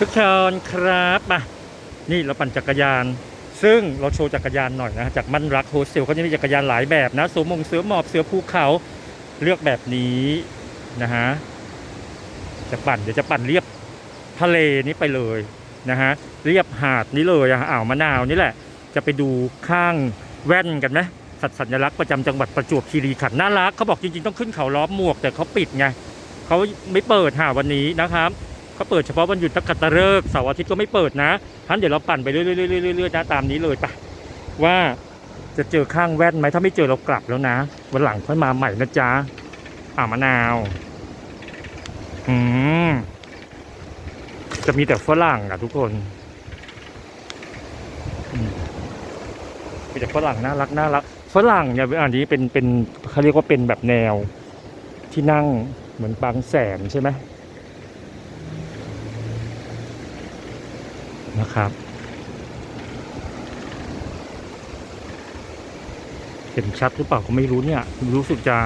ทุกคนครับมานี่เราปั่นจักรยาน ซึ่งเราโชว์จักรยานหน่อยนะ จากมั่นรักโฮสเทลเขาจะมีจักรยานหลายแบบนะสวมมงเสือหมอบเสือภูเขาเลือกแบบนี้นะฮะจะปั่นเดี๋ยวจะปั่นเรียบทะเลนี้ไปเลยนะฮะเรียบหาดนี้เลยอ่าวมะนาวนี่แหละ จะไปดูข้างแว่นกันไหมสัตว์สัญลักษณ์ประจำจังหวัดประจวบคีรีขันธ์น่ารักเขาบอกจริงๆต้องขึ้นเขาล้อมหมวกแต่เขาปิดไงเขาไม่เปิดหาวันนี้นะครับ เขาเปิดเฉพาะวันหยุดนักขัตฤกษ์เสาร์อาทิตย์ก็ไม่เปิดนะท่านเดี๋ยวเราปั่นไปเรื่อยๆๆๆนะตามนี้เลยไปว่าจะเจอข้างแว่นไหมถ้าไม่เจอเรากลับแล้วนะวันหลังค่อยมาใหม่นะจ๊ะอ่ามะนาวอืมจะมีแต่ฝรั่งอะทุกคนมีแต่ฝรั่งน่ารักน่ารักฝรั่งเนี่ยอันนี้เป็นเป็นเขาเรียกว่าเป็นแบบแนวที่นั่งเหมือนบางแสนใช่ไหม นะครับ เห็นชัดหรือเปล่าก็ไม่รู้เนี่ย รู้สึกจะ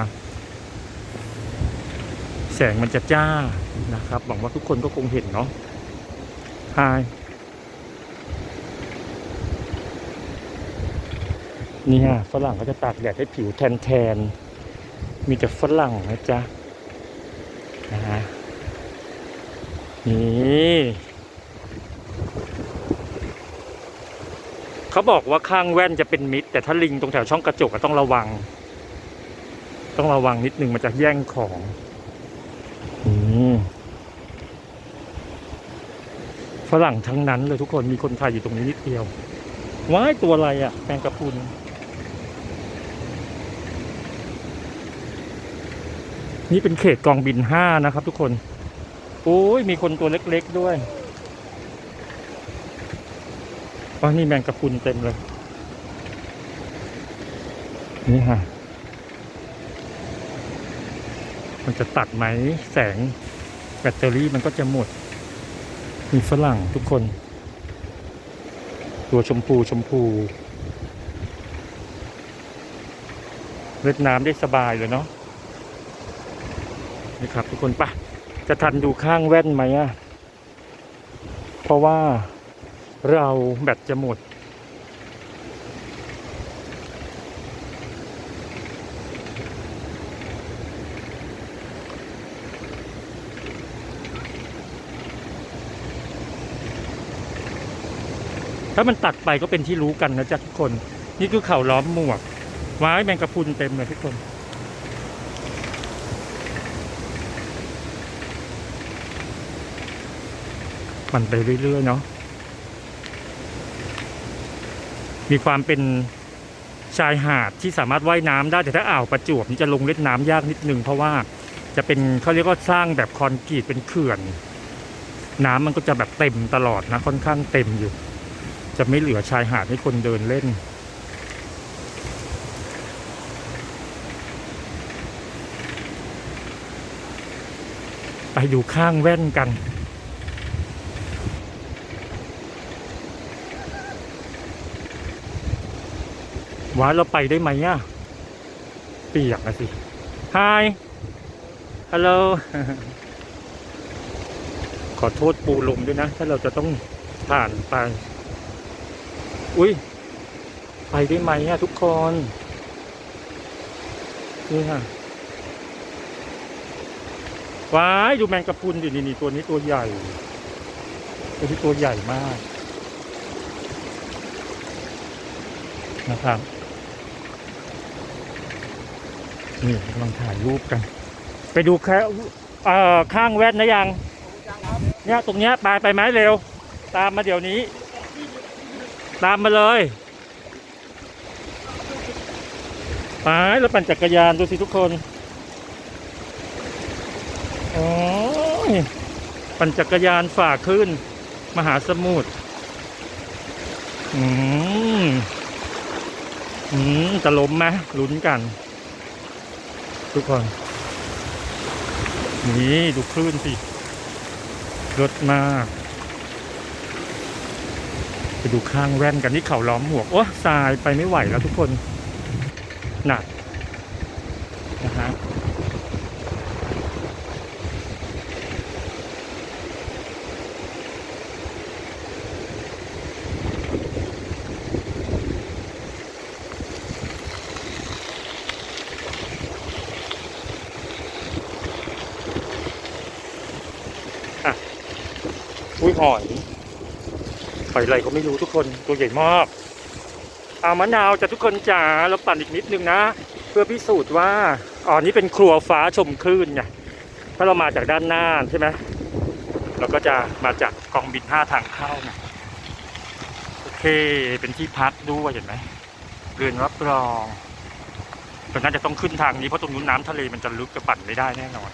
แสงมันจะจ้านะครับ หวังว่าทุกคนก็คงเห็นเนาะฮายนี่ฮะฝรั่งก็จะตากแดดให้ผิวแทนๆมีแต่ฝรั่งนะจ๊ะนะฮะนี่ เขาบอกว่าข้างแว่นจะเป็นมิด แต่ถ้าลิงตรงแถวช่องกระจกต้องระวัง ต้องระวังนิดนึงมันจะแย่งของอืมฝรั่งทั้งนั้นเลยทุกคนมีคนไทยอยู่ตรงนี้นิดเดียวว้ายตัวอะไรอะ่ะแมงกะพรุนนี่เป็นเขตกองบินห้านะครับทุกคน โอ้ยมีคนตัวเล็กๆด้วย อ๋อนี่แมงกะพรุนเต็มเลย นี่ฮะมันจะตัดไหมแสงแบตเตอรี่มันก็จะหมด มีฝรั่งทุกคน ตัวชมพูชมพูเล่นน้ำได้สบายเลยเนาะนี่ครับทุกคนปะจะทันดูข้างแว่นไหมอะเพราะว่า เราแบตจะหมด ถ้ามันตัดไปก็เป็นที่รู้กันนะจ๊ะทุกคน นี่คือเข่าล้อมหมวกว้ายแมงกะพุนเต็มเลยทุกคนมันไปเรื่อยๆเนาะ มีความเป็นชายหาดที่สามารถว่ายน้ำได้แต่ถ้าอ่าวประจวบนี่จะลงเล่นน้ำยากนิดนึง เพราะว่าจะเป็นเขาเรียกว่าสร้างแบบคอนกรีตเป็นเขื่อน น้ำมันก็จะแบบเต็มตลอดนะค่อนข้างเต็มอยู่ จะไม่เหลือชายหาดให้คนเดินเล่น ไปดูข้างแว่นกัน ว้าเราไปได้ไหมอะเปียกนะสิ Hi Hello ขอโทษปูลมด้วยนะ ถ้าเราจะต้องผ่านไป อุ้ยไปได้ไหมอะทุกคน นี่ค่ะว้ายดูแมงกะพรุนดินี่นี่ตัวนี้ตัวใหญ่ ตัวที่ตัวใหญ่มากนะครับ นี่กำลังถ่ายรูปกัน ไปดูแค่ข้างแว่นนะยังเนี่ยตรงเนี้ยไปไปไหมเร็ว ตามมาเดี๋ยวนี้ ตามมาเลยไปแล้วปั่นจักรยานดูสิทุกคนโอ้ยปั่นจักรยานฝ่าขึ้น มหาสมุทรอืม อืม จะล้มไหมลุ้นกัน ทุกคน นี่ดูคลื่นสิรถมากไปดูข้างแว่นกันที่เขาล้อมหมวก โอ้ทรายไปไม่ไหวแล้วทุกคน หนักนะฮะ หอยหอยอะไรก็ไม่รู้ทุกคนตัวใหญ่มากเอามะนาวจะทุกคนจ๋าเราปั่นอีกนิดนึงนะ เพื่อพิสูจน์ว่าอ๋อนี่เป็นครัวฟ้าชมคลื่นไงถ้าเรามาจากด้านหน้าใช่ไหมเราก็จะมาจากกองบินห้าทางเข้าไงโอเคเป็นที่พักด้วยเห็นไหมเรือนรับรองแต่น่าจะต้องขึ้นทางนี้เพราะตรงนู้นน้ำทะเลมันจะลึกจะปั่นไม่ได้แน่นอน